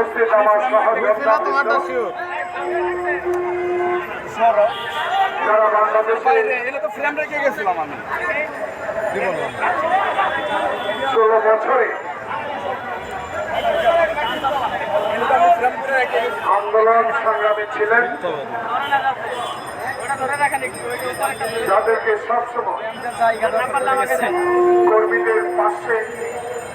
উপস্থিত আমার যারা বাংলাদেশে ষোলো বছরে আন্দোলন সংগ্রামে ছিলেন। যাদেরকে সবসময় কর্মীদের পাশে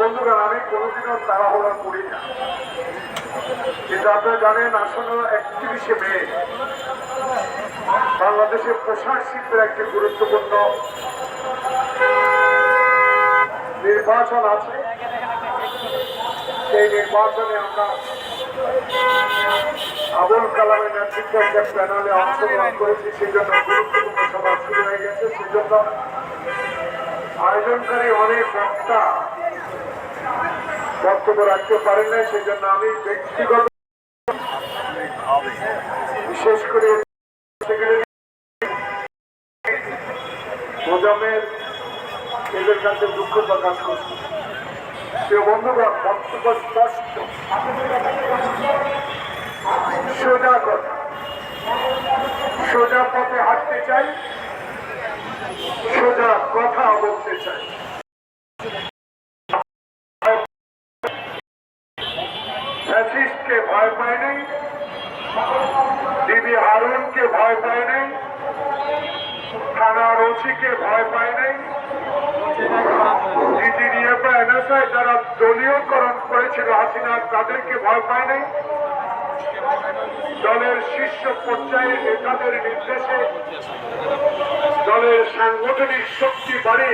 বন্ধুরা, আমি কোনোদিনও তাড়াহুড়া করি না। কিন্তু আপনারা জানেন আসলে একত্রিশে মে, বাংলাদেশের পোশাক শিল্পের একটি গুরুত্বপূর্ণ নির্বাচন আছে। সেই নির্বাচনে আমরা আবুল কালামের নেতৃত্বে একটা প্যানেলে অংশগ্রহণ করেছি। সেই জন্য গুরুত্বপূর্ণ সভা শুরু হয়ে গেছে। সেই জন্য আয়োজনকারী অনেক বক্তা বক্তব্য রাখতে পারেন না সেই জন্য আমি ব্যক্তিগত বিশেষ করে মোজামের এদের কাছে দুঃখ প্রকাশ করছি। প্রিয় বন্ধুগণ, বক্তব্য স্পষ্ট। সোজা কথা। সোজা পথে হাঁটতে চাই, সোজা কথা বলতে চাই। ফ্যাসিস্টকে ভয় পায় নাই, ডিবি হারুনকে ভয় পায় নাই, থানার ওসিকে ভয় পায় নাই। যারা দলীয়করণ করেছিল, হাসিনা তাদেরকে ভয় পায় নাই। দলের শীর্ষ পর্যায়ে নেতাদের নির্দেশে দলের সাংগঠনিক শক্তি বাড়িয়ে